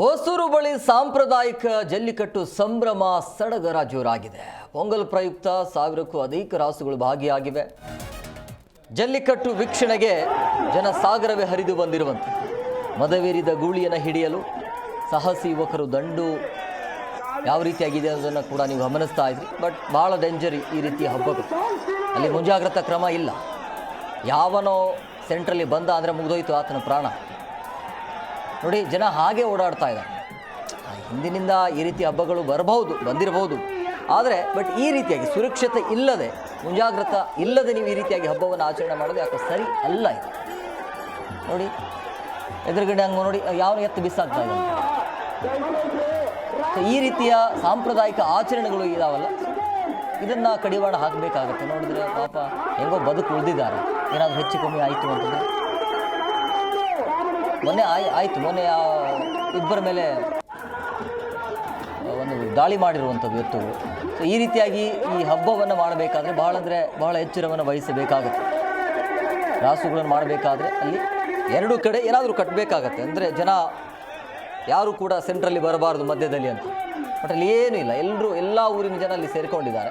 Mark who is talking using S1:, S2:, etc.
S1: ಹೊಸೂರು ಬಳಿ ಸಾಂಪ್ರದಾಯಿಕ ಜಲ್ಲಿಕಟ್ಟು ಸಂಭ್ರಮ ಸಡಗರ ಜೋರಾಗಿದೆ ಪೊಂಗಲ್ ಪ್ರಯುಕ್ತ ಸಾವಿರಕ್ಕೂ ಅಧಿಕ ರಾಸುಗಳು ಭಾಗಿಯಾಗಿವೆ. ಜಲ್ಲಿಕಟ್ಟು ವೀಕ್ಷಣೆಗೆ ಜನ ಸಾಗರವೇ ಹರಿದು ಬಂದಿರುವಂತೆ. ಮದವೇರಿದ ಗೂಳಿಯನ್ನು ಹಿಡಿಯಲು ಸಾಹಸಿ ಯುವಕರು ದಂಡು ಯಾವ ರೀತಿಯಾಗಿದೆ ಅನ್ನೋದನ್ನು ಕೂಡ ನೀವು ಗಮನಿಸ್ತಾ ಇದ್ರಿ. ಬಟ್ ಭಾಳ ಡೇಂಜರ್ ಈ ರೀತಿಯ ಹಬ್ಬಗಳು. ಅಲ್ಲಿ ಮುಂಜಾಗ್ರತಾ ಕ್ರಮ ಇಲ್ಲ. ಯಾವನೋ ಸೆಂಟ್ರಲ್ಲಿ ಬಂದ ಅಂದರೆ ಮುಗಿದೋಯ್ತು ಆತನ ಪ್ರಾಣ. ನೋಡಿ, ಜನ ಹಾಗೆ ಓಡಾಡ್ತಾ ಇದ್ದಾರೆ. ಹಿಂದಿನಿಂದ ಈ ರೀತಿ ಹಬ್ಬಗಳು ಬರಬಹುದು, ಬಂದಿರಬಹುದು. ಆದರೆ ಬಟ್ ಈ ರೀತಿಯಾಗಿ ಸುರಕ್ಷತೆ ಇಲ್ಲದೆ, ಮುಂಜಾಗ್ರತಾ ಇಲ್ಲದೆ ನೀವು ಈ ರೀತಿಯಾಗಿ ಹಬ್ಬವನ್ನು ಆಚರಣೆ ಮಾಡೋದು ಯಾಕೆ ಸರಿ ಅಲ್ಲ ಇದು. ನೋಡಿ, ಎದುರುಗಡೆ ಹಂಗೆ ನೋಡಿ, ಯಾವ ಎತ್ತು ಬಿಸಾಕ್ತಾ ಇದ್ದಾರೆ. ಸೊ ಈ ರೀತಿಯ ಸಾಂಪ್ರದಾಯಿಕ ಆಚರಣೆಗಳು ಇದಾವಲ್ಲ. ಇದನ್ನು ಕಡಿವಾಣ ಹಾಕಬೇಕಾಗತ್ತೆ. ನೋಡಿದ್ರೆ ಪಾಪ ಹೆಂಗೋ ಬದುಕು ಉಳಿದಿದ್ದಾರೆ. ಏನಾದರೂ ಹೆಚ್ಚು ಕಮ್ಮಿ ಆಯಿತು ಅಂತಂದರೆ ಮೊನ್ನೆ ಆಯ್, ಆಯಿತು. ಮೊನ್ನೆ ಇಬ್ಬರ ಮೇಲೆ ಒಂದು ದಾಳಿ ಮಾಡಿರುವಂಥದ್ದು ಎತ್ತುಗಳು ಸೊ ಈ ರೀತಿಯಾಗಿ ಈ ಹಬ್ಬವನ್ನು ಮಾಡಬೇಕಾದ್ರೆ ಬಹಳ ಅಂದರೆ ಬಹಳ ಎಚ್ಚರವನ್ನು ವಹಿಸಬೇಕಾಗತ್ತೆ. ರಾಸುಗಳನ್ನು ಮಾಡಬೇಕಾದ್ರೆ ಅಲ್ಲಿ ಎರಡು ಕಡೆ ಏನಾದರೂ ಕಟ್ಟಬೇಕಾಗತ್ತೆ ಅಂದರೆ ಜನ ಯಾರು ಕೂಡ ಸೆಂಟ್ರಲ್ಲಿ ಬರಬಾರ್ದು ಮಧ್ಯದಲ್ಲಿ ಅಂತ. ಬಟ್ ಅಲ್ಲಿ ಏನೂ ಇಲ್ಲ. ಎಲ್ಲರೂ, ಎಲ್ಲ ಊರಿನ ಜನ ಅಲ್ಲಿ ಸೇರಿಕೊಂಡಿದ್ದಾರೆ.